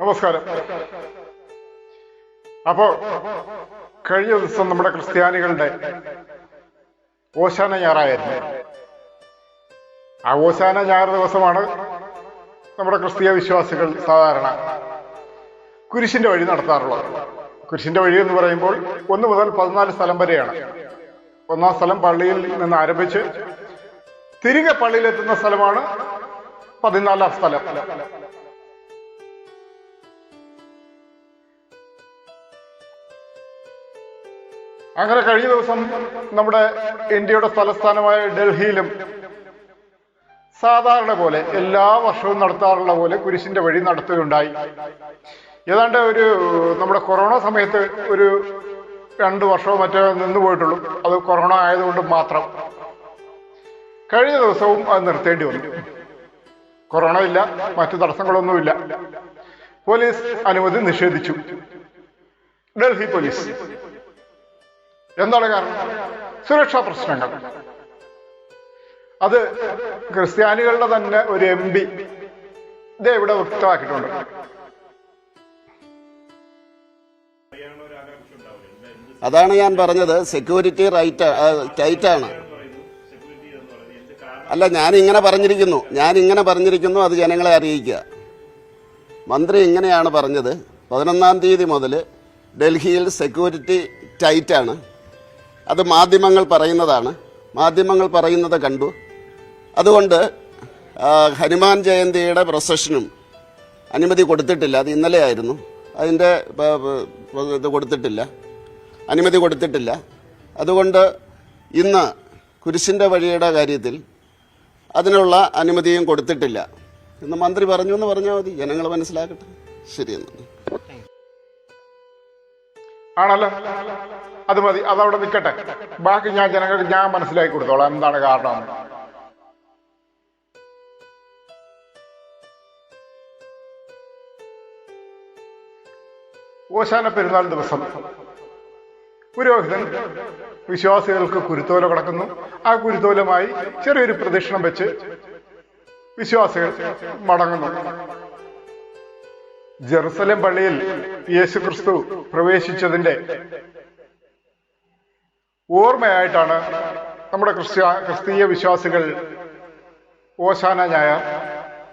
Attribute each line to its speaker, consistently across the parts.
Speaker 1: നമസ്കാരം. അപ്പോ കഴിഞ്ഞ ദിവസം നമ്മുടെ ക്രിസ്ത്യാനികളുടെ ഓശാന ഞായറായിരുന്നു. ആ ഓശാന ഞായർ ദിവസമാണ് നമ്മുടെ ക്രിസ്തീയ വിശ്വാസികൾ സാധാരണ കുരിശിന്റെ വഴി നടത്താറുള്ളത്. കുരിശിന്റെ വഴി എന്ന് പറയുമ്പോൾ ഒന്ന് മുതൽ പതിനാല് സ്ഥലം വരെയാണ്. ഒന്നാം സ്ഥലം പള്ളിയിൽ നിന്ന് ആരംഭിച്ച് തിരികെ പള്ളിയിലെത്തുന്ന സ്ഥലമാണ് പതിനാലാം സ്ഥലം. അങ്ങനെ കഴിഞ്ഞ ദിവസം നമ്മുടെ ഇന്ത്യയുടെ തലസ്ഥാനമായ ഡൽഹിയിലും സാധാരണ പോലെ എല്ലാ വർഷവും നടത്താറുള്ള പോലെ കുരിശിന്റെ വഴി നടത്തുകയുണ്ടായി ഏതാണ്ട് ഒരു നമ്മുടെ കൊറോണ സമയത്ത് ഒരു രണ്ട് വർഷവും മറ്റോ നിന്ന് പോയിട്ടുള്ളൂ. അത് കൊറോണ ആയതുകൊണ്ട് മാത്രം. കഴിഞ്ഞ ദിവസവും അത് നിർത്തേണ്ടി വന്നു. കൊറോണ ഇല്ല മറ്റു തടസ്സങ്ങളൊന്നുമില്ല പോലീസ് അനുമതി നിഷേധിച്ചു. ഡൽഹി പോലീസ്. എന്താണ് കാരണം? സുരക്ഷാ പ്രശ്നങ്ങൾ. അത് ക്രിസ്ത്യാനികളുടെ തന്നെ ഒരു എം പി ഇത് ഇവിടെ വ്യക്തമാക്കിയിട്ടുണ്ട്.
Speaker 2: അതാണ് ഞാൻ പറഞ്ഞത് സെക്യൂരിറ്റി റൈറ്റ് ടൈറ്റ് ആണ്. അല്ല ഞാൻ ഇങ്ങനെ പറഞ്ഞിരിക്കുന്നു ഞാൻ ഇങ്ങനെ പറഞ്ഞിരിക്കുന്നു അത് ജനങ്ങളെ അറിയിക്കുക. മന്ത്രി ഇങ്ങനെയാണ് പറഞ്ഞത് പതിനൊന്നാം തീയതി മുതൽ ഡൽഹിയിൽ സെക്യൂരിറ്റി ടൈറ്റാണ് അത് മാധ്യമങ്ങൾ പറയുന്നതാണ്. മാധ്യമങ്ങൾ പറയുന്നത് കണ്ടു. അതുകൊണ്ട് ഹനുമാൻ ജയന്തിയുടെ പ്രൊസഷനും അനുമതി കൊടുത്തിട്ടില്ല. അത് ഇന്നലെ ആയിരുന്നു. അതിന്റെ ഇത് കൊടുത്തിട്ടില്ല. അനുമതി കൊടുത്തിട്ടില്ല. അതുകൊണ്ട് ഇന്ന് കുരിശിന്റെ വഴിയുടെ കാര്യത്തിൽ അതിനുള്ള അനുമതിയും കൊടുത്തിട്ടില്ല. ഇന്ന് മന്ത്രി പറഞ്ഞു എന്ന് പറഞ്ഞാൽ മതി. ജനങ്ങൾ മനസ്സിലാക്കട്ടെ. ശരിയെന്ന്
Speaker 1: ആണല്ലോ? അത് മതി അതവിടെ നിൽക്കട്ടെ. ബാക്കി ഞാൻ ജനങ്ങൾക്ക് ഞാൻ മനസ്സിലാക്കി കൊടുത്തോളാം. എന്താണ് കാരണം? ഓശാന പെരുന്നാൾ ദിവസം പുരോഹിതൻ വിശ്വാസികൾക്ക് കുരുത്തോല കിടക്കുന്നു. ആ കുരുത്തോലമായി ചെറിയൊരു പ്രദക്ഷിണം വെച്ച് വിശ്വാസികൾ മടങ്ങുന്നു. ജെറുസലേം പള്ളിയിൽ യേശു ക്രിസ്തു പ്രവേശിച്ചതിന്റെ ഓർമ്മയായിട്ടാണ് നമ്മുടെ ക്രിസ്ത്യ ക്രിസ്തീയ വിശ്വാസികൾ ഓശാന ഞായർ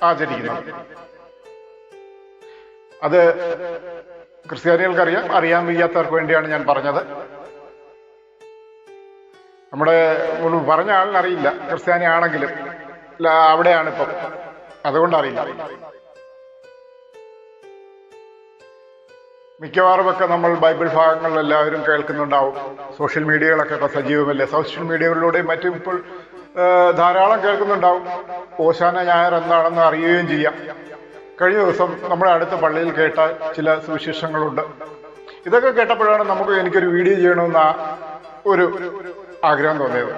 Speaker 1: ആചരിക്കുന്നത്. അത് ക്രിസ്ത്യാനികൾക്കറിയാം അറിയാൻ വയ്യാത്തവർക്ക് വേണ്ടിയാണ് ഞാൻ പറഞ്ഞത്. നമ്മുടെ പറഞ്ഞ ആളിനറിയില്ല ക്രിസ്ത്യാനി ആണെങ്കിലും അവിടെയാണ് ഇപ്പം അതുകൊണ്ട് അറിയില്ല മിക്കവാറും ഒക്കെ നമ്മൾ ബൈബിൾ ഭാഗങ്ങൾ എല്ലാവരും കേൾക്കുന്നുണ്ടാവും. സോഷ്യൽ മീഡിയകളൊക്കെ ഇപ്പൊ സജീവമല്ലേ? സോഷ്യൽ മീഡിയകളിലൂടെയും മറ്റും ഇപ്പോൾ ധാരാളം കേൾക്കുന്നുണ്ടാവും. ഓശാന ഞായർ എന്താണെന്ന് അറിയുകയും ചെയ്യാം. കഴിഞ്ഞ ദിവസം നമ്മുടെ അടുത്ത പള്ളിയിൽ കേട്ട ചില സുവിശേഷങ്ങളുണ്ട്. ഇതൊക്കെ കേട്ടപ്പോഴാണ് നമുക്ക് എനിക്കൊരു വീഡിയോ ചെയ്യണമെന്ന ഒരു ആഗ്രഹം തോന്നിയത്.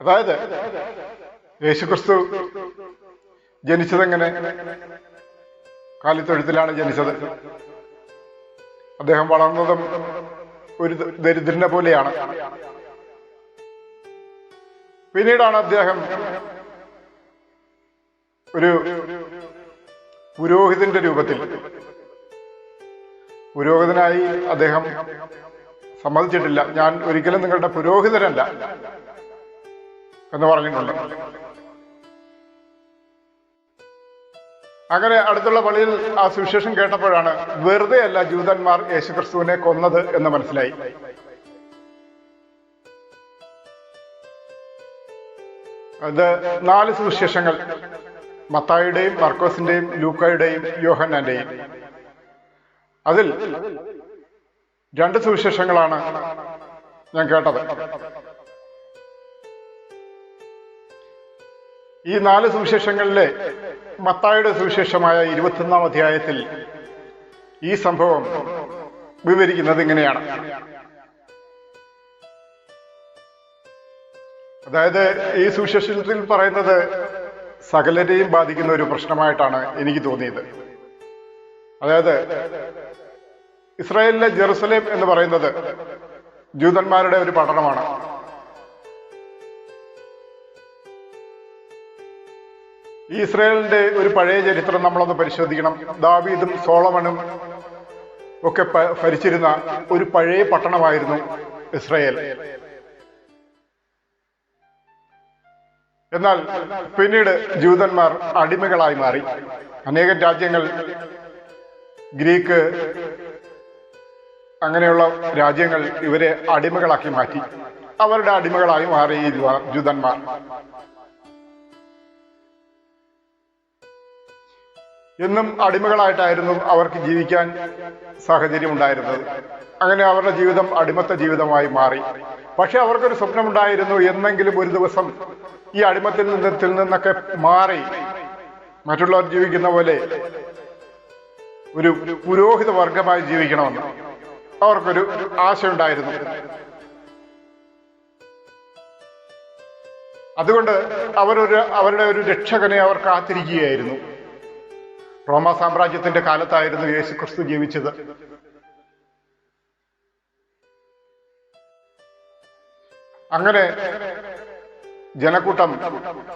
Speaker 1: അതായത് യേശുക്രിസ്തു ജനിച്ചതെങ്ങനെ? കാലിത്തൊഴുത്തിലാണ് ജനിച്ചത്. അദ്ദേഹം വളർന്നതും ഒരു ദരിദ്രനെ പോലെയാണ്. പിന്നീടാണ് അദ്ദേഹം ഒരു പുരോഹിതന്റെ രൂപത്തിൽ പുരോഹിതനായി അദ്ദേഹം സമ്മതിച്ചിട്ടില്ല. ഞാൻ ഒരിക്കലും നിങ്ങളുടെ പുരോഹിതനല്ല എന്ന് പറഞ്ഞിട്ടുണ്ട്. അങ്ങനെ അടുത്തുള്ള പള്ളിയിൽ ആ സുവിശേഷം കേട്ടപ്പോഴാണ് വെറുതെ അല്ല ജൂതന്മാർ യേശുക്രിസ്തുവിനെ കൊന്നത് എന്ന് മനസ്സിലായി. അത് നാല് സുവിശേഷങ്ങൾ. മത്തായിയുടെയും മർക്കോസിന്റെയും ലൂക്കായുടെയും യോഹന്നാന്റെയും. അതിൽ രണ്ട് സുവിശേഷങ്ങളാണ് ഞാൻ കേട്ടത്. ഈ നാല് സുവിശേഷങ്ങളിലെ മത്തായുടെ സുവിശേഷമായ ഇരുപത്തൊന്നാം അധ്യായത്തിൽ ഈ സംഭവം വിവരിക്കുന്നത് ഇങ്ങനെയാണ്. അതായത് ഈ സുവിശേഷത്തിൽ പറയുന്നത് സകലരെയും ബാധിക്കുന്ന ഒരു പ്രശ്നമായിട്ടാണ് എനിക്ക് തോന്നിയത്. അതായത് ഇസ്രായേലിലെ ജെറുസലേം എന്ന് പറയുന്നത് ജൂതന്മാരുടെ ഒരു പട്ടണമാണ് ഇസ്രയേലിന്റെ ഒരു പഴയ ചരിത്രം നമ്മളൊന്ന് പരിശോധിക്കണം. ദാവീദും സോളമനും ഒക്കെ ഭരിച്ചിരുന്ന ഒരു പഴയ പട്ടണമായിരുന്നു ഇസ്രയേൽ. എന്നാൽ പിന്നീട് ജൂതന്മാർ അടിമകളായി മാറി. അനേകം രാജ്യങ്ങൾ ഗ്രീക്ക് അങ്ങനെയുള്ള രാജ്യങ്ങൾ ഇവരെ അടിമകളാക്കി മാറ്റി. അവരുടെ അടിമകളായി മാറി ജൂതന്മാർ. എന്നും അടിമകളായിട്ടായിരുന്നു അവർക്ക് ജീവിക്കാൻ സാഹചര്യം ഉണ്ടായിരുന്നത് അങ്ങനെ അവരുടെ ജീവിതം അടിമത്ത ജീവിതമായി മാറി. പക്ഷെ അവർക്കൊരു സ്വപ്നമുണ്ടായിരുന്നു എന്നെങ്കിലും ഒരു ദിവസം ഈ അടിമത്തിൽ നിന്നത്തിൽ നിന്നൊക്കെ മാറി മറ്റുള്ളവർ ജീവിക്കുന്ന പോലെ ഒരു പുരോഹിത വർഗമായി ജീവിക്കണമെന്ന് അവർക്കൊരു ആശയുണ്ടായിരുന്നു. അതുകൊണ്ട് അവരൊരു അവരുടെ ഒരു രക്ഷകനെ അവർ കാത്തിരിക്കുകയായിരുന്നു. റോമ സാമ്രാജ്യത്തിന്റെ കാലത്തായിരുന്നു യേശു ക്രിസ്തു ജീവിച്ചത്. അങ്ങനെ ജനക്കൂട്ടം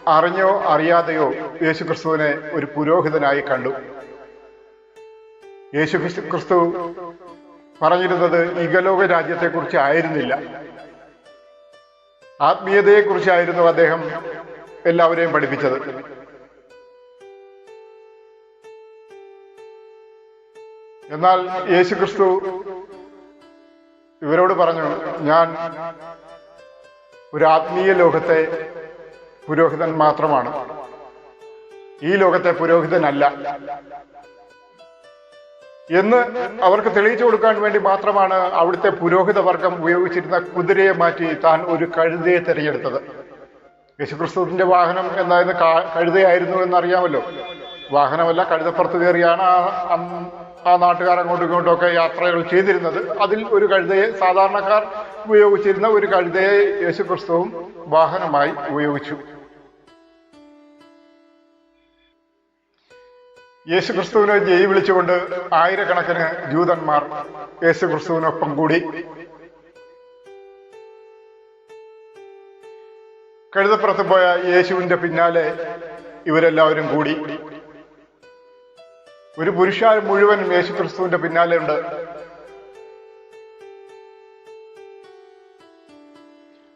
Speaker 1: അറിഞ്ഞോ അറിയാതെയോ യേശു ക്രിസ്തുവിനെ ഒരു പുരോഹിതനായി കണ്ടു. യേശു ക്രിസ്തു- പറഞ്ഞിരുന്നത് ഇകലോക രാജ്യത്തെക്കുറിച്ച് ആയിരുന്നില്ല. ആത്മീയതയെക്കുറിച്ചായിരുന്നു അദ്ദേഹം എല്ലാവരെയും പഠിപ്പിച്ചത്. എന്നാൽ യേശുക്രിസ്തു ഇവരോട് പറഞ്ഞു ഞാൻ ഒരു ആത്മീയ ലോകത്തെ പുരോഹിതൻ മാത്രമാണ്. ഈ ലോകത്തെ പുരോഹിതനല്ല. എന്ന് അവർക്ക് തെളിയിച്ചു കൊടുക്കാൻ വേണ്ടി മാത്രമാണ് അവിടുത്തെ പുരോഹിത വർഗം ഉപയോഗിച്ചിരുന്ന കുതിരയെ മാറ്റി താൻ ഒരു കഴുതയെ തിരഞ്ഞെടുത്തത്. യേശുക്രിസ്തുവിന്റെ വാഹനം എന്നായിരുന്നു കഴുതയായിരുന്നു എന്നറിയാമല്ലോ. വാഹനമല്ല കഴുതപ്പുറത്ത് കയറിയാണ് ആ നാട്ടുകാർ അങ്ങോട്ടും ഇങ്ങോട്ടും ഒക്കെ യാത്രകൾ ചെയ്തിരുന്നത്. അതിൽ ഒരു കഴുതയെ സാധാരണക്കാർ ഉപയോഗിച്ചിരുന്ന ഒരു കഴുതയെ യേശുക്രിസ്തുവും വാഹനമായി ഉപയോഗിച്ചു. യേശുക്രിസ്തുവിനെ ജയി വിളിച്ചുകൊണ്ട് ആയിരക്കണക്കിന് ജൂതന്മാർ യേശുക്രിസ്തുവിനൊപ്പം കൂടി. കഴുതപ്പുറത്ത് പോയ യേശുവിന്റെ പിന്നാലെ ഇവരെല്ലാവരും കൂടി. ഒരു പുരുഷാരം മുഴുവനും യേശുക്രിസ്തുവിന്റെ പിന്നാലെ ഉണ്ട്.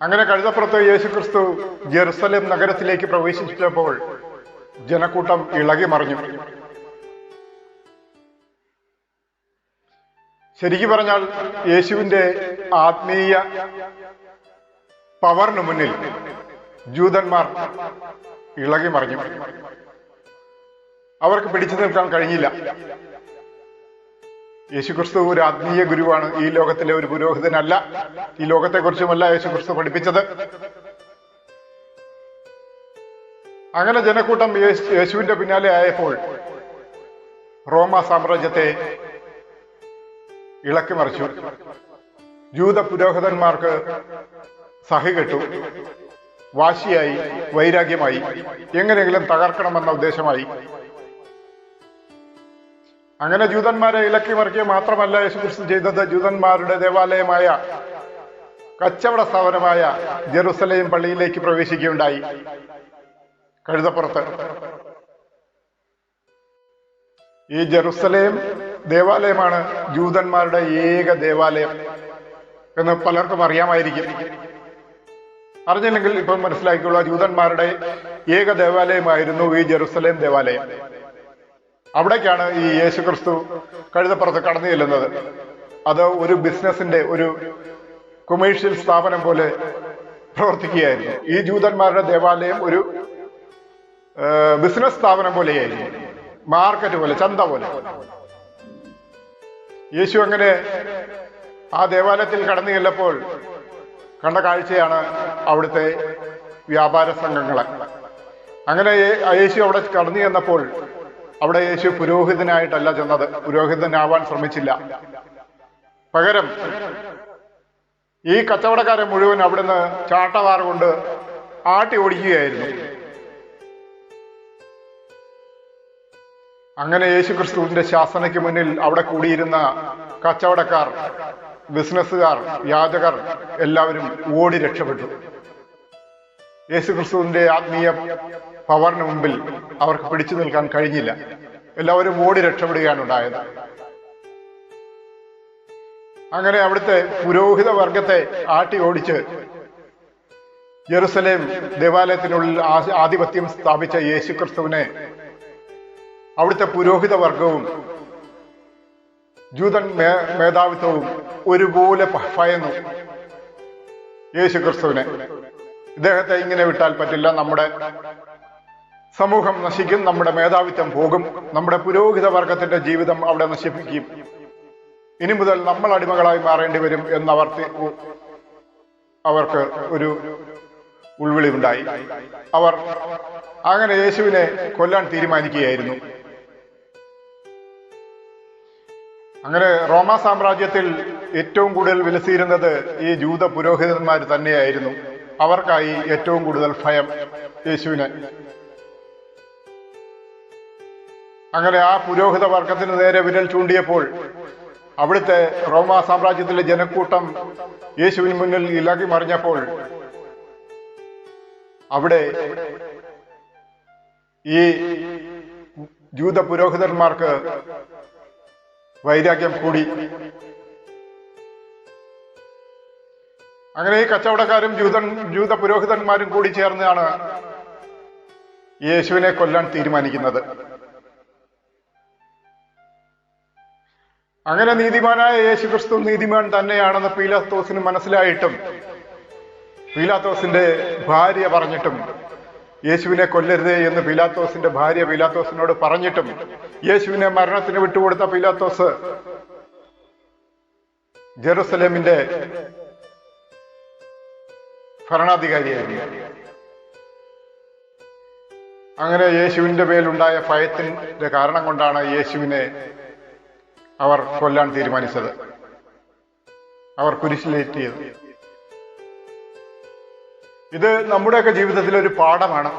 Speaker 1: അങ്ങനെ കഴുതപ്പുറത്ത് യേശു ക്രിസ്തു ജെറുസലേം നഗരത്തിലേക്ക് പ്രവേശിച്ചപ്പോൾ ജനക്കൂട്ടം ഇളകി മറിഞ്ഞു. ശരിക്കു പറഞ്ഞാൽ യേശുവിന്റെ ആത്മീയ പവറിന് മുന്നിൽ ജൂതന്മാർ ഇളകി മറിഞ്ഞു. അവർക്ക് പിടിച്ചു നിൽക്കാൻ കഴിഞ്ഞില്ല. യേശുക്രിസ്തു ഒരു ആത്മീയ ഗുരുവാണ്. ഈ ലോകത്തിലെ ഒരു പുരോഹിതനല്ല. ഈ ലോകത്തെക്കുറിച്ചുമല്ല യേശുക്രിസ്തു പഠിപ്പിച്ചത്. അങ്ങനെ ജനക്കൂട്ടം യേശുവിന്റെ പിന്നാലെ ആയപ്പോൾ റോമ സാമ്രാജ്യത്തെ ഇളക്കി മറിച്ചു. ജൂത പുരോഹിതന്മാർക്ക് സഹികെട്ടു വാശിയായി വൈരാഗ്യമായി എങ്ങനെയെങ്കിലും തകർക്കണമെന്ന ഉദ്ദേശമായി. അങ്ങനെ ജൂതന്മാരെ ഇലക്കി മറിക്കുക മാത്രമല്ല യേശുക്രിസ്തു ചെയ്തത് ജൂതന്മാരുടെ ദേവാലയമായ കച്ചവട സ്ഥാപനമായ ജെറുസലേം പള്ളിയിലേക്ക് പ്രവേശിക്കുകയുണ്ടായി. കഴുതപ്പുറത്ത്. ഈ ജെറുസലേം ദേവാലയമാണ് ജൂതന്മാരുടെ ഏക ദേവാലയം എന്ന് പലർക്കും അറിയാമായിരിക്കും. അറിഞ്ഞില്ലെങ്കിൽ ഇപ്പം മനസ്സിലാക്കിയുള്ള ജൂതന്മാരുടെ ഏക ദേവാലയമായിരുന്നു ഈ ജെറുസലേം ദേവാലയം. അവിടേക്കാണ് ഈ യേശു ക്രിസ്തു കഴുതപ്പുറത്ത് കടന്നു ചെല്ലുന്നത്. അത് ഒരു ബിസിനസിന്റെ ഒരു കൊമേഴ്ഷ്യൽ സ്ഥാപനം പോലെ പ്രവർത്തിക്കുകയായിരുന്നു. ഈ ജൂതന്മാരുടെ ദേവാലയം ഒരു ബിസിനസ് സ്ഥാപനം പോലെയായിരുന്നു. മാർക്കറ്റ് പോലെ ചന്ത പോലെ. യേശു അങ്ങനെ ആ ദേവാലയത്തിൽ കടന്നു ചെല്ലപ്പോൾ കണ്ട കാഴ്ചയാണ് അവിടുത്തെ വ്യാപാര സംഘങ്ങളെ. അങ്ങനെ യേശു അവിടെ കടന്നു ചെന്നപ്പോൾ അവിടെ യേശു പുരോഹിതനായിട്ടല്ല ചെന്നത്. പുരോഹിതനാവാൻ ശ്രമിച്ചില്ല. പകരം ഈ കച്ചവടക്കാരെ മുഴുവൻ അവിടുന്ന് ചാട്ടവാർ കൊണ്ട് ആട്ടി ഓടിക്കുകയായിരുന്നു. അങ്ങനെ യേശു ക്രിസ്തുവിന്റെ ശാസനയ്ക്ക് മുന്നിൽ അവിടെ കൂടിയിരുന്ന കച്ചവടക്കാർ ബിസിനസ്സുകാർ യാചകർ എല്ലാവരും ഓടി രക്ഷപ്പെട്ടു. യേശുക്രിസ്തുവിന്റെ ആത്മീയ പവറിന് മുമ്പിൽ അവർക്ക് പിടിച്ചു നിൽക്കാൻ കഴിഞ്ഞില്ല. എല്ലാവരും ഓടി രക്ഷപ്പെടുകയാണ് ഉണ്ടായത് അങ്ങനെ അവിടുത്തെ പുരോഹിത വർഗത്തെ ആട്ടി ഓടിച്ച് ജെറുസലേം ദേവാലയത്തിനുള്ളിൽ ആധിപത്യം സ്ഥാപിച്ച യേശുക്രിസ്തുവിനെ അവിടുത്തെ പുരോഹിത വർഗവും ജൂതൻ മേധാവിത്വവും ഒരുപോലെ ഭയന്നു യേശുക്രിസ്തുവിനെ. ഇദ്ദേഹത്തെ ഇങ്ങനെ വിട്ടാൽ പറ്റില്ല. നമ്മുടെ സമൂഹം നശിക്കും നമ്മുടെ മേധാവിത്വം പോകും നമ്മുടെ പുരോഹിത വർഗത്തിന്റെ ജീവിതം അവിടെ നശിപ്പിക്കും. ഇനി മുതൽ നമ്മൾ അടിമകളായി മാറേണ്ടി വരും എന്നവർ അവർക്ക് ഒരു ഉൾവിളി ഉണ്ടായി അവർ അങ്ങനെ യേശുവിനെ കൊല്ലാൻ തീരുമാനിക്കുകയായിരുന്നു. അങ്ങനെ റോമാ സാമ്രാജ്യത്തിൽ ഏറ്റവും കൂടുതൽ വിലസിയിരുന്നത് ഈ ജൂത പുരോഹിതന്മാർ തന്നെയായിരുന്നു. അവർക്കായി ഏറ്റവും കൂടുതൽ ഭയം യേശുവിനെ. അങ്ങനെ ആ പുരോഹിത വർഗത്തിന് നേരെ വിരൽ ചൂണ്ടിയപ്പോൾ അവിടുത്തെ റോമ സാമ്രാജ്യത്തിലെ ജനക്കൂട്ടം യേശുവിന് മുന്നിൽ ഇളകി മറിഞ്ഞപ്പോൾ അവിടെ ഈ ജൂത പുരോഹിതന്മാർക്ക് വൈരാഗ്യം കൂടി. അങ്ങനെ ഈ കച്ചവടക്കാരും ജൂതൻ ജൂത പുരോഹിതന്മാരും കൂടി ചേർന്നാണ് യേശുവിനെ കൊല്ലാൻ തീരുമാനിക്കുന്നത്. അങ്ങനെ നീതിമാനായ യേശു ക്രിസ്തു നീതിമാൻ തന്നെയാണെന്ന് പീലാത്തോസിന് മനസ്സിലായിട്ടും പീലാത്തോസിന്റെ ഭാര്യ പറഞ്ഞിട്ടും യേശുവിനെ കൊല്ലരുതേ എന്ന് പീലാത്തോസിന്റെ ഭാര്യ പീലാത്തോസിനോട് പറഞ്ഞിട്ടും യേശുവിനെ മരണത്തിന് വിട്ടുകൊടുത്ത പീലാത്തോസ് ജെറുസലേമിന്റെ ഭരണാധികാരിയായിരുന്നു അങ്ങനെ യേശുവിന്റെ മേലുണ്ടായ ഭയത്തിന്റെ കാരണം കൊണ്ടാണ് യേശുവിനെ അവർ കൊല്ലാൻ തീരുമാനിച്ചത്. അവർ കുരിശിലേറ്റിയത്. ഇത് നമ്മുടെയൊക്കെ ജീവിതത്തിൽ ഒരു പാഠമാണ്.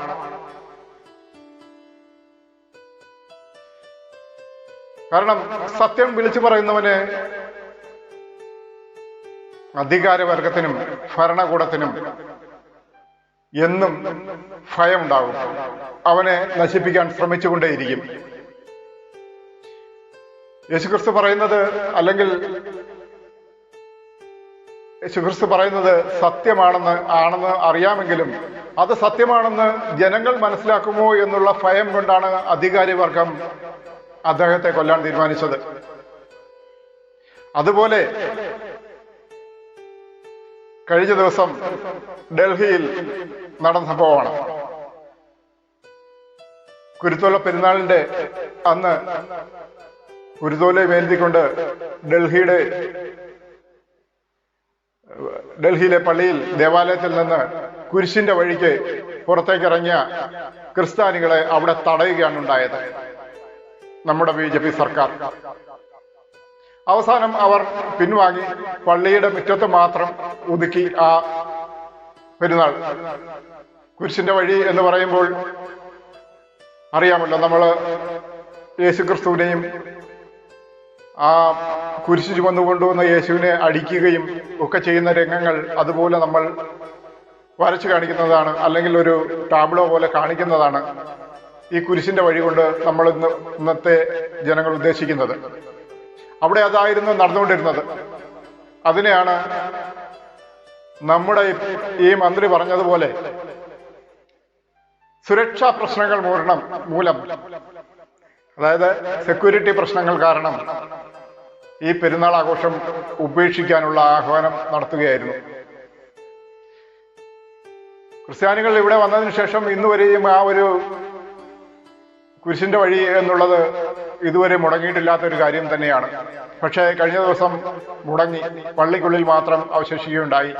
Speaker 1: കാരണം സത്യം വിളിച്ചു പറയുന്നവന് അധികാരവർഗത്തിനും ഭരണകൂടത്തിനും എന്നും ഭയമുണ്ടാകും അവനെ നശിപ്പിക്കാൻ ശ്രമിച്ചുകൊണ്ടേയിരിക്കും. യേശുക്രിസ്തു പറയുന്നത് അല്ലെങ്കിൽ യേശുക്രിസ്തു പറയുന്നത് സത്യമാണെന്ന് ആണെന്ന് അറിയാമെങ്കിലും അത് സത്യമാണെന്ന് ജനങ്ങൾ മനസ്സിലാക്കുമോ എന്നുള്ള ഭയം കൊണ്ടാണ് അധികാരി വർഗം അദ്ദേഹത്തെ കൊല്ലാൻ തീരുമാനിച്ചത്. അതുപോലെ കഴിഞ്ഞ ദിവസം ഡൽഹിയിൽ നടന്ന സംഭവമാണ്. കുരുത്തോല പെരുന്നാളിന്റെ അന്ന് കുരുത്തോലെ മേന്തിക്കൊണ്ട് ഡൽഹിയുടെ ഡൽഹിയിലെ പള്ളിയിൽ ദേവാലയത്തിൽ നിന്ന് കുരിശിന്റെ വഴിക്ക് പുറത്തേക്ക് ഇറങ്ങിയ ക്രിസ്ത്യാനികളെ അവിടെ തടയുകയാണ് ഉണ്ടായത് നമ്മുടെ ബി സർക്കാർ. അവസാനം അവർ പിൻവാങ്ങി പള്ളിയുടെ മുറ്റത്ത് മാത്രം ഒതുക്കി ആ പെരുന്നാൾ. കുരിശിന്റെ വഴി എന്ന് പറയുമ്പോൾ അറിയാമല്ലോ നമ്മൾ യേശുക്രിസ്തുവിനെയും ആ കുരിശ് ചുമന്നു കൊണ്ടുവന്ന യേശുവിനെ അടിക്കുകയും ഒക്കെ ചെയ്യുന്ന രംഗങ്ങൾ അതുപോലെ നമ്മൾ വരച്ചു കാണിക്കുന്നതാണ് അല്ലെങ്കിൽ ഒരു ടാബ്ലോ പോലെ കാണിക്കുന്നതാണ് ഈ കുരിശിന്റെ വഴി കൊണ്ട് നമ്മൾ ഇന്ന് ഇന്നത്തെ ജനങ്ങൾ ഉദ്ദേശിക്കുന്നത്. അവിടെ അതായിരുന്നു നടന്നുകൊണ്ടിരുന്നത്. അതിനെയാണ് നമ്മുടെ ഈ- മന്ത്രി പറഞ്ഞതുപോലെ സുരക്ഷാ പ്രശ്നങ്ങൾ മൂലം മൂലം. അതായത് സെക്യൂരിറ്റി പ്രശ്നങ്ങൾ കാരണം ഈ പെരുന്നാൾ ആഘോഷം ഉപേക്ഷിക്കാനുള്ള ആഹ്വാനം നടത്തുകയായിരുന്നു. ക്രിസ്ത്യാനികൾ ഇവിടെ വന്നതിന് ശേഷം ഇന്നുവരെയും ആ ഒരു കുരിശിന്റെ വഴി എന്നുള്ളത് ഇതുവരെ മുടങ്ങിയിട്ടില്ലാത്ത ഒരു കാര്യം തന്നെയാണ്. പക്ഷേ കഴിഞ്ഞ ദിവസം മുടങ്ങി പള്ളിക്കുള്ളിൽ മാത്രം അവശേഷിക്കുകയുണ്ടായി.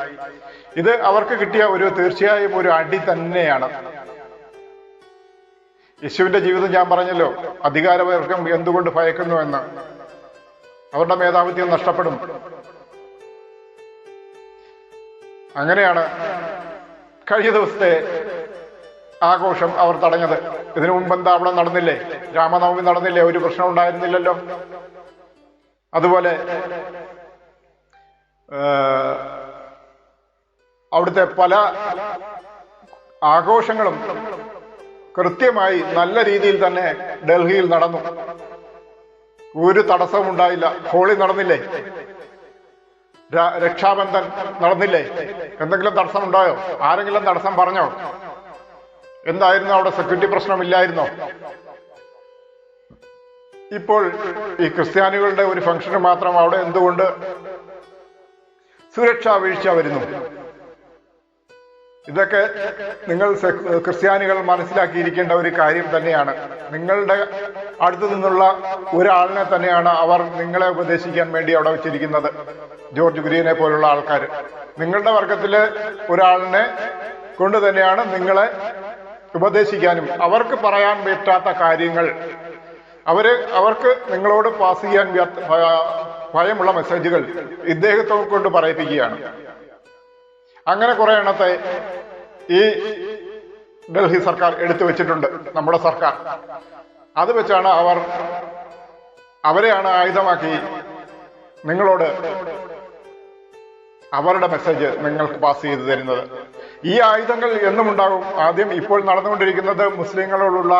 Speaker 1: ഇത് അവർക്ക് കിട്ടിയ ഒരു തീർച്ചയായും ഒരു അടി തന്നെയാണ്. യേശുവിന്റെ ജീവിതം ഞാൻ പറഞ്ഞല്ലോ അധികാരവർഗം എന്തുകൊണ്ട് ഭയക്കുന്നു എന്ന്. അവരുടെ മേധാവിത്യം നഷ്ടപ്പെടും. അങ്ങനെയാണ് കഴിഞ്ഞ ദിവസത്തെ ആഘോഷം അവർ തടഞ്ഞത്. ഇതിനു മുമ്പ് എന്താ അവിടെ നടന്നില്ലേ? രാമനവമി നടന്നില്ലേ? ഒരു പ്രശ്നം ഉണ്ടായിരുന്നില്ലല്ലോ. അതുപോലെ അവിടുത്തെ പല ആഘോഷങ്ങളും കൃത്യമായി നല്ല രീതിയിൽ തന്നെ ഡൽഹിയിൽ നടന്നു. ഒരു തടസ്സവും ഉണ്ടായില്ല. ഹോളി നടന്നില്ലേ? രക്ഷാബന്ധൻ നടന്നില്ലേ? എന്തെങ്കിലും തടസ്സം ഉണ്ടായോ? ആരെങ്കിലും തടസ്സം പറഞ്ഞോ? എന്തായിരുന്നു അവിടെ സെക്യൂരിറ്റി പ്രശ്നമില്ലായിരുന്നോ? ഇപ്പോൾ ഈ ക്രിസ്ത്യാനികളുടെ ഒരു ഫംഗ്ഷന് മാത്രം അവിടെ എന്തുകൊണ്ട് സുരക്ഷാ വീഴ്ച വരുന്നു? ഇതൊക്കെ നിങ്ങൾ ക്രിസ്ത്യാനികൾ മനസ്സിലാക്കിയിരിക്കേണ്ട ഒരു കാര്യം തന്നെയാണ്. നിങ്ങളുടെ അടുത്തു നിന്നുള്ള ഒരാളിനെ തന്നെയാണ് അവർ നിങ്ങളെ ഉപദേശിക്കാൻ വേണ്ടി അവിടെ വെച്ചിരിക്കുന്നത്. ജോർജ് കുര്യനെ പോലുള്ള ആൾക്കാർ നിങ്ങളുടെ വർഗത്തിലെ ഒരാളിനെ കൊണ്ട് തന്നെയാണ് നിങ്ങളെ ഉപദേശിക്കാനും അവർക്ക് പറയാൻ പറ്റാത്ത കാര്യങ്ങൾ. അവർ അവർക്ക് നിങ്ങളോട് പാസ് ചെയ്യാൻ ഭയമുള്ള മെസ്സേജുകൾ ഇദ്ദേഹത്തെ കൊണ്ട് പറയിപ്പിക്കുകയാണ്. അങ്ങനെ കുറെ എണ്ണത്തെ ഈ ഡൽഹി സർക്കാർ എടുത്തു വെച്ചിട്ടുണ്ട് നമ്മുടെ സർക്കാർ. അത് വെച്ചാണ് അവർ അവരെയാണ് ആയുധമാക്കി നിങ്ങളോട് അവരുടെ മെസ്സേജ് നിങ്ങൾക്ക് പാസ് ചെയ്തു തരുന്നത്. ഈ ആയുധങ്ങൾ എന്നും ഉണ്ടാകും ആദ്യം ഇപ്പോൾ നടന്നുകൊണ്ടിരിക്കുന്നത് മുസ്ലിങ്ങളോടുള്ള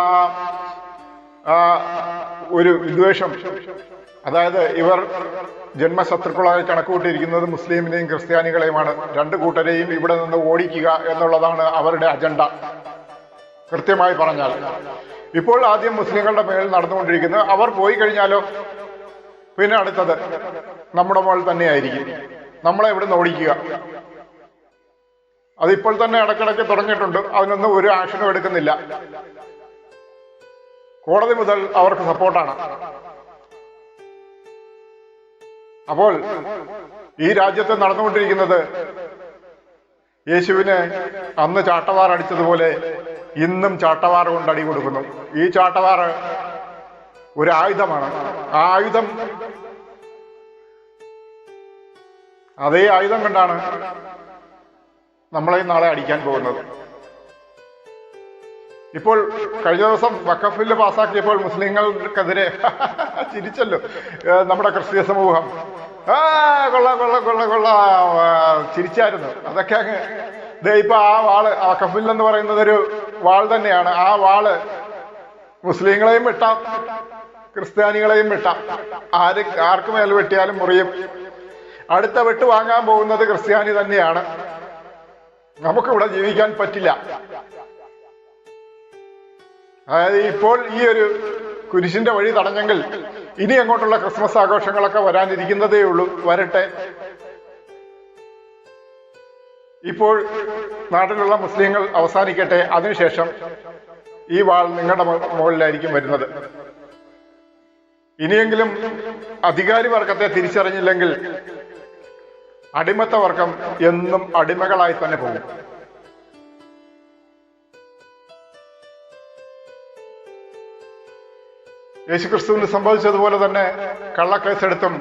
Speaker 1: ഒരു വിദ്വേഷം. അതായത് ഇവർ ജന്മശത്രുക്കളായി കണക്കുകൂട്ടിയിരിക്കുന്നത് മുസ്ലിമിനെയും ക്രിസ്ത്യാനികളെയുമാണ്. രണ്ട് കൂട്ടരെയും ഇവിടെ നിന്ന് ഓടിക്കുക എന്നുള്ളതാണ് അവരുടെ അജണ്ട കൃത്യമായി പറഞ്ഞാൽ. ഇപ്പോൾ ആദ്യം മുസ്ലിങ്ങളുടെ മേൽ നടന്നുകൊണ്ടിരിക്കുന്നത്. അവർ പോയി കഴിഞ്ഞാലോ? പിന്നെ അടുത്തത് നമ്മുടെ മോൾ തന്നെയായിരിക്കും. നമ്മളെ ഇവിടെ നിന്ന് ഓടിക്കുക. അതിപ്പോൾ തന്നെ ഇടയ്ക്കിടയ്ക്ക് തുടങ്ങിയിട്ടുണ്ട്. അതിനൊന്നും ഒരു ആക്ഷനും എടുക്കുന്നില്ല. കോടതി മുതൽ അവർക്ക് സപ്പോർട്ടാണ്. അപ്പോൾ ഈ രാജ്യത്ത് നടന്നുകൊണ്ടിരിക്കുന്നത് യേശുവിനെ അന്ന് ചാട്ടവാർ അടിച്ചതുപോലെ ഇന്നും ചാട്ടവാർ കൊണ്ട് അടി കൊടുക്കുന്നു. ഈ ചാട്ടവാർ ഒരു ആയുധമാണ്. ആ ആയുധം അതേ ആയുധം കൊണ്ടാണ് നമ്മളെ നാളെ അടിക്കാൻ പോകുന്നത്. ഇപ്പോൾ കഴിഞ്ഞ ദിവസം വക്കഫ് ബില്ല് പാസ്സാക്കിയപ്പോൾ മുസ്ലിങ്ങൾക്കെതിരെ ചിരിച്ചല്ലോ. നമ്മുടെ ക്രിസ്തീയ സമൂഹം. ആ കൊള്ള കൊള്ള കൊള്ള കൊള്ള. ചിരിച്ചായിരുന്നു. അതൊക്കെ അങ്ങ് ദേ ഇപ്പൊ ആ വാൾ ആ വക്കഫ് ബില്ല് എന്ന് പറയുന്നത് ഒരു വാൾ തന്നെയാണ്. ആ വാൾ മുസ്ലിങ്ങളെയും വെട്ടാം ക്രിസ്ത്യാനികളെയും വെട്ടാം. ആര് ആർക്ക് മേൽ വെട്ടിയാലും മുറിയും അടുത്ത വെട്ട് വാങ്ങാൻ പോകുന്നത് ക്രിസ്ത്യാനി തന്നെയാണ്. നമുക്കിവിടെ ജീവിക്കാൻ പറ്റില്ല. അതായത് ഇപ്പോൾ ഈ ഒരു കുരിശിന്റെ വഴി തടഞ്ഞെങ്കിൽ ഇനി അങ്ങോട്ടുള്ള ക്രിസ്മസ് ആഘോഷങ്ങളൊക്കെ വരാനിരിക്കുന്നതേ ഉള്ളൂ. വരട്ടെ. ഇപ്പോൾ നാട്ടിലുള്ള മുസ്ലിങ്ങൾ അവസാനിക്കട്ടെ. അതിനുശേഷം ഈ വാൾ നിങ്ങളുടെ മുകളിലായിരിക്കും വരുന്നത്. ഇനിയെങ്കിലും അധികാരി വർഗത്തെ തിരിച്ചറിഞ്ഞില്ലെങ്കിൽ അടിമത്ത വർഗം എന്നും അടിമകളായി തന്നെ പോകും. യേശുക്രിസ്തുവിന് സംഭവിച്ചതുപോലെ തന്നെ കള്ളക്കേസെടുത്തും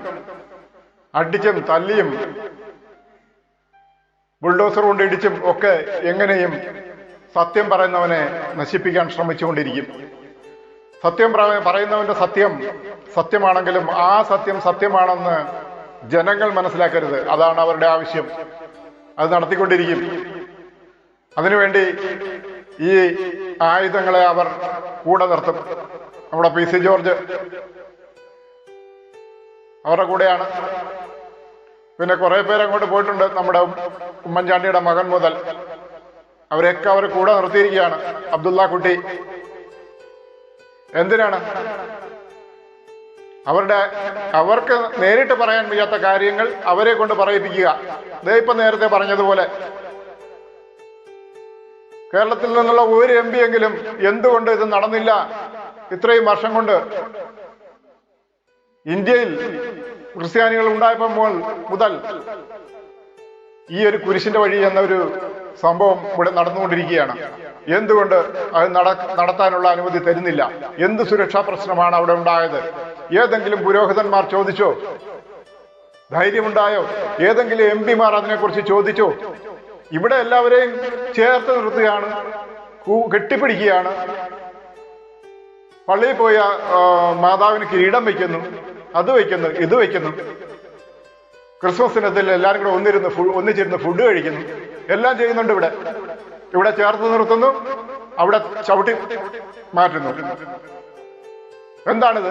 Speaker 1: അടിച്ചും തല്ലിയും ബുൾഡോസർ കൊണ്ട് ഇടിച്ചും ഒക്കെ എങ്ങനെയും സത്യം പറയുന്നവനെ നശിപ്പിക്കാൻ ശ്രമിച്ചുകൊണ്ടിരിക്കും. സത്യം പറയുന്നവന്റെ സത്യം സത്യമാണെങ്കിലും ആ സത്യം സത്യമാണെന്ന് ജനങ്ങൾ മനസ്സിലാക്കരുത്. അതാണ് അവരുടെ ആവശ്യം. അത് നടത്തിക്കൊണ്ടിരിക്കും. അതിനുവേണ്ടി ഈ ആയുധങ്ങളെ അവർ കൂടെ നിർത്തും. നമ്മുടെ പി സി ജോർജ് അവരുടെ കൂടെയാണ്. പിന്നെ കുറെ പേര് അങ്ങോട്ട് പോയിട്ടുണ്ട്. നമ്മുടെ ഉമ്മൻചാണ്ടിയുടെ മകൻ മുതൽ. അവരെയൊക്കെ അവർ കൂടെ നിർത്തിയിരിക്കുകയാണ്. അബ്ദുള്ള കുട്ടി. എന്തിനാണ്? അവരുടെ അവർക്ക് നേരിട്ട് പറയാൻ വയ്യാത്ത കാര്യങ്ങൾ അവരെ കൊണ്ട് പറയിപ്പിക്കുക. ഇപ്പൊ നേരത്തെ പറഞ്ഞതുപോലെ കേരളത്തിൽ നിന്നുള്ള ഒരു എം എങ്കിലും എന്തുകൊണ്ട് ഇത് നടന്നില്ല? ഇത്രയും വർഷം കൊണ്ട് ഇന്ത്യയിൽ ക്രിസ്ത്യാനികൾ ഉണ്ടായപ്പോൾ മുതൽ ഈ ഒരു കുരിശിന്റെ വഴി എന്നൊരു സംഭവം ഇവിടെ നടന്നുകൊണ്ടിരിക്കുകയാണ്. എന്തുകൊണ്ട് അത് നട നടത്താനുള്ള അനുമതി തരുന്നില്ല? എന്ത് സുരക്ഷാ പ്രശ്നമാണ് അവിടെ ഉണ്ടായത്? ഏതെങ്കിലും പുരോഹിതന്മാർ ചോദിച്ചോ? ധൈര്യമുണ്ടായോ? ഏതെങ്കിലും എം പിമാർ അതിനെക്കുറിച്ച് ചോദിച്ചോ? ഇവിടെ എല്ലാവരെയും ചേർത്ത് നിർത്തുകയാണ് കെട്ടിപ്പിടിക്കുകയാണ്. പള്ളിയിൽ പോയ മാതാവിന് കിരീടം വയ്ക്കുന്നു അത് വയ്ക്കുന്നു ഇത് വയ്ക്കുന്നു. ക്രിസ്മസ് ദിനത്തിൽ എല്ലാവരും കൂടെ ഒന്നിരുന്ന് ഒന്നിച്ചിരുന്ന് ഫുഡ് കഴിക്കുന്നു. എല്ലാം ചെയ്യുന്നുണ്ട് ഇവിടെ. ഇവിടെ ചേർത്ത് നിർത്തുന്നു അവിടെ ചവിട്ടി മാറ്റുന്നു. എന്താണിത്?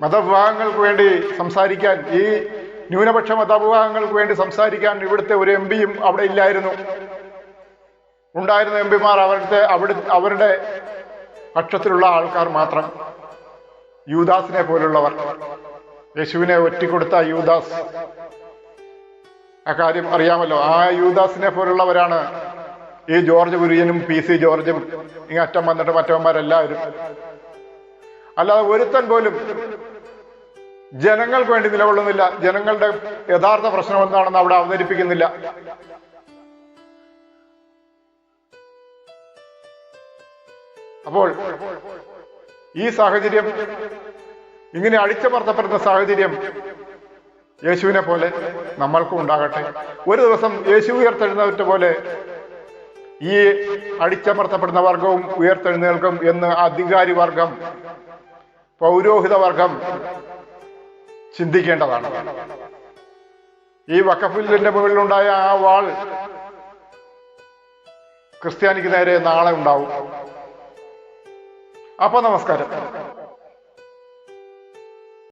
Speaker 1: മതവിഭാഗങ്ങൾക്ക് വേണ്ടി സംസാരിക്കാൻ ഈ ന്യൂനപക്ഷ മതവിഭാഗങ്ങൾക്ക് വേണ്ടി സംസാരിക്കാൻ ഇവിടുത്തെ ഒരു എം പിയും അവിടെ ഇല്ലായിരുന്നു. ഉണ്ടായിരുന്ന എം പിമാർ അവരുടെ അവിടെ അവരുടെ പക്ഷത്തിലുള്ള ആൾക്കാർ മാത്രം. യൂദാസിനെ പോലുള്ളവർ. യേശുവിനെ ഒറ്റിക്കൊടുത്ത യൂദാസ്. ആ കാര്യം അറിയാമല്ലോ. ആ യൂദാസിനെ പോലുള്ളവരാണ് ഈ ജോർജ് കുര്യനും പി സി ജോർജും ഇങ്ങ് അറ്റം വന്നിട്ട് മറ്റവന്മാരെല്ലാവരും. അല്ലാതെ ഒരുത്തൻ പോലും ജനങ്ങൾക്ക് വേണ്ടി നിലകൊള്ളുന്നില്ല. ജനങ്ങളുടെ യഥാർത്ഥ പ്രശ്നം എന്താണെന്ന് അവിടെ അവതരിപ്പിക്കുന്നില്ല. അപ്പോൾ ഈ സാഹചര്യം ഇങ്ങനെ അടിച്ചമർത്തപ്പെടുന്ന സാഹചര്യം യേശുവിനെ പോലെ നമ്മൾക്കും ഉണ്ടാകട്ടെ. ഒരു ദിവസം യേശു ഉയർത്തെഴുന്നവരുടെ പോലെ ഈ അടിച്ചമർത്തപ്പെടുന്ന വർഗവും ഉയർത്തെഴുന്നേൽക്കും എന്ന് അധികാരി വർഗം പൗരോഹിത വർഗം ചിന്തിക്കേണ്ടതാണ്. ഈ വക്കഫിലിന്റെ മുകളിലുണ്ടായ ആ വാൾ ക്രിസ്ത്യാനിക്ക് നേരെ നാളെ ഉണ്ടാവും. അപ്പൊ നമസ്കാരം.